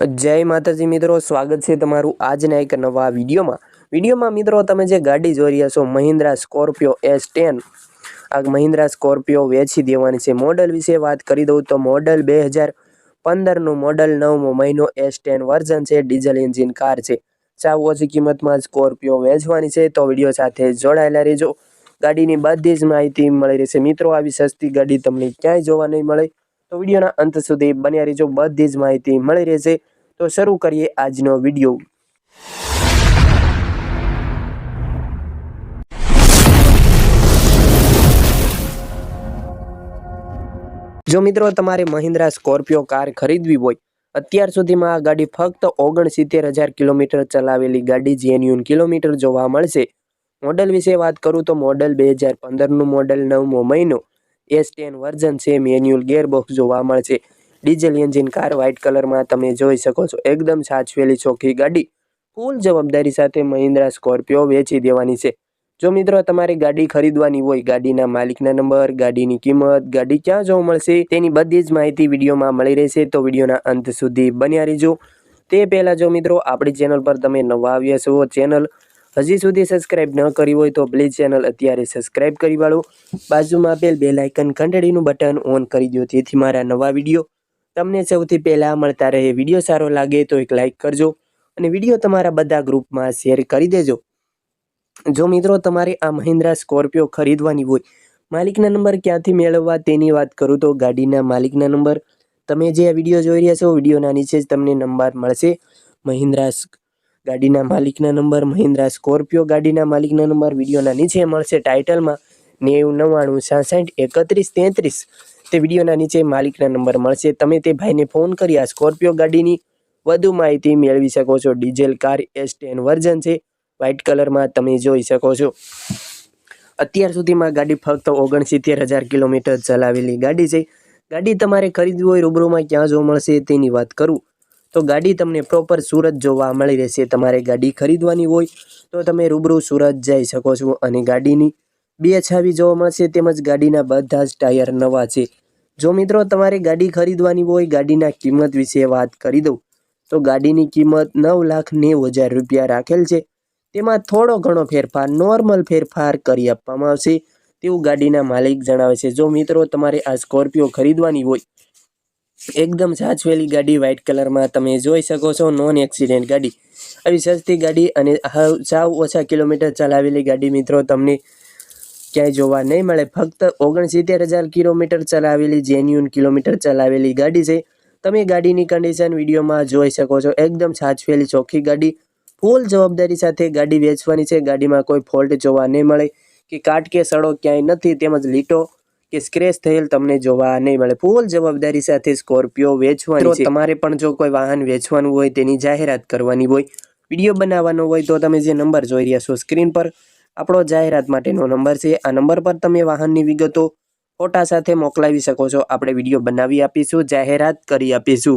જય માતાજી મિત્રો, સ્વાગત છે તમારું આજના એક નવા વિડીયોમાં. વિડીયોમાં મિત્રો તમે જે ગાડી જોઈ રહ્યા છો, મહિન્દ્રા સ્કોર્પિયો એસ ટેન, આ મહિન્દ્રા સ્કોર્પિયો વેચી દેવાની છે. મોડલ વિશે વાત કરી દઉં તો મોડલ બે હજાર પંદરનું મોડલ નવમો મહિનો એસ ટેન વર્ઝન છે, ડીઝલ એન્જિન કાર છે. સાવ ઓછી કિંમતમાં સ્કોર્પિયો વેચવાની છે, તો વીડિયો સાથે જોડાયેલા રહેજો. ગાડીની બધી જ માહિતી મળી રહેશે. મિત્રો, આવી સસ્તી ગાડી તમને ક્યાંય જોવા નહીં મળે. તો વિડીયોના અંત સુધી બન્યા રહેજો. બધી જ માહિતી મળી રહેશે. તો શરૂ કરીએ આજનો વીડિયો. જો મિત્રો તમારે મહિન્દ્રા સ્કોર્પિયો કાર ખરીદવી હોય, અત્યાર સુધીમાં આ ગાડી ફક્ત ઓગણસિત્તેર હજાર કિલોમીટર ચલાવેલી ગાડી જેન્યુન કિલોમીટર જોવા મળશે. મોડલ વિશે વાત કરું તો મોડલ બે હજાર પંદરનું મોડલ, નવમો મહિનો. એસ ટેન વર્ઝન છે મેન્યુઅલ ગેરબોક્સ જોવા મળશે. ડીઝલ એન્જિન કાર વ્હાઇટ કલરમાં તમે જોઈ શકો છો. એકદમ સાચવેલી ચોખ્ખી ગાડી. ફૂલ જવાબદારી સાથે મહિન્દ્રા સ્કોર્પિયો વેચી દેવાની છે. જો મિત્રો તમારે ગાડી ખરીદવાની હોય, ગાડીના માલિકના નંબર, ગાડીની કિંમત, ગાડી ક્યાં જોવા મળશે, તેની બધી જ માહિતી વિડીયોમાં મળી રહેશે. તો વિડીયોના અંત સુધી બન્યા રહેજો. તે પહેલાં જો મિત્રો, આપણી ચેનલ પર તમે નવા આવ્યા છો ચેનલ હજી સુધી સબસ્ક્રાઇબ ન કરી હોય તો પ્લીઝ ચેનલ અત્યારે સબસ્ક્રાઇબ કરી વાળો. બાજુમાં આપેલ બે લાઇકન ઘંટડીનું બટન ઓન કરી દો જેથી મારા નવા વીડિયો તમને સૌથી પહેલાં મળતા રહે. વીડિયો સારો લાગે તો એક લાઇક કરજો અને વીડિયો તમારા બધા ગ્રુપમાં શેર કરી દેજો. જો મિત્રો તમારે આ મહિન્દ્રા સ્કોર્પિયો ખરીદવાની હોય, માલિકના નંબર ક્યાંથી મેળવવા તેની વાત કરું તો ગાડીના માલિકના નંબર. તમે જે આ વીડિયો જોઈ રહ્યા છો, વિડીયોના નીચે જ તમને નંબર મળશે. મહિન્દ્રા ગાડીના માલિકના નંબર, મહિન્દ્રા સ્કોર્પિયો ગાડીના માલિકના નંબર, વિડીયોના નીચે મળશે ટાઇટલમાં નેવું નવ્વાણું સાસઠ એકત્રીસ તેત્રીસ. તે વિડીયોના નીચે માલિકના નંબર મળશે. તમે તે ભાઈને ફોન કરી આ સ્કોર્પિયો ગાડીની વધુ માહિતી મેળવી શકો છો. Diesel car S ten version છે. વ્હાઇટ કલરમાં તમે જોઈ શકો છો. અત્યાર સુધીમાં ગાડી ફક્ત ઓગણસિત્તેર હજાર કિલોમીટર ચલાવેલી ગાડી છે. ગાડી તમારે ખરીદવી હોય, રૂબરૂમાં ક્યાં જોવા મળશે તેની વાત કરું. તો ગાડી તમને પ્રોપર સુરત જોવા મળી રહેશે. તમારે ગાડી ખરીદવાની હોય તો તમે રૂબરૂ સુરત જઈ શકો છો અને ગાડીની બે છાવી જોવા મળશે તેમજ ગાડીના બધા જ ટાયર નવા છે. જો મિત્રો તમારે ગાડી ખરીદવાની હોય, ગાડીના કિંમત વિશે વાત કરી દઉં. તો ગાડીની કિંમત નવ લાખ નેવું હજાર રૂપિયા રાખેલ છે. તેમાં થોડો ઘણો ફેરફાર નોર્મલ ફેરફાર કરી આપવામાં આવશે. તેવું ગાડીના માલિક જણાવે છે. જો મિત્રો તમારે આ સ્કોર્પિયો ખરીદવાની હોય એકદમ સાચવેલી ગાડી વ્હાઇટ કલરમાં તમે જોઈ શકો છો નોન એક્સિડન્ટ ગાડી. આવી સસ્તી ગાડી અને સાવ ઓછા કિલોમીટર ચલાવેલી ગાડી મિત્રો તમને ક્યાંય જોવા નહીં મળે. ફક્ત ઓગણસિત્તેર હજાર કિલોમીટર ચલાવેલી જેન્યુન કિલોમીટર ચલાવેલી ગાડી છે. તમે ગાડીની કન્ડિશન વિડીયોમાં જોઈ શકો છો. એકદમ સાચવેલી, ચોખ્ખી ગાડી. ફૂલ જવાબદારી સાથે ગાડી વેચવાની છે. ગાડીમાં કોઈ ફોલ્ટ જોવા નહીં મળે. કે કાટ કે સડો ક્યાંય નથી, તેમજ લીટો કે સ્ક્રેચ થયેલ તમને જોવા નહીં મળે. ફૂલ જવાબદારી સાથે સ્કોર્પિયો વેચવાની છે. તમારે પણ જો કોઈ વાહન વેચવાનું હોય તેની જાહેરાત કરવાની હોય વીડિયો બનાવવાનો હોય તો તમે જે નંબર જોઈ રહ્યા છો સ્ક્રીન પર આપણો જાહેરાત માટેનો નંબર છે. આ નંબર પર તમે વાહનની વિગતો ફોટા સાથે મોકલાવી શકો છો. આપણે વીડિયો બનાવી આપીશું જાહેરાત કરી આપીશું.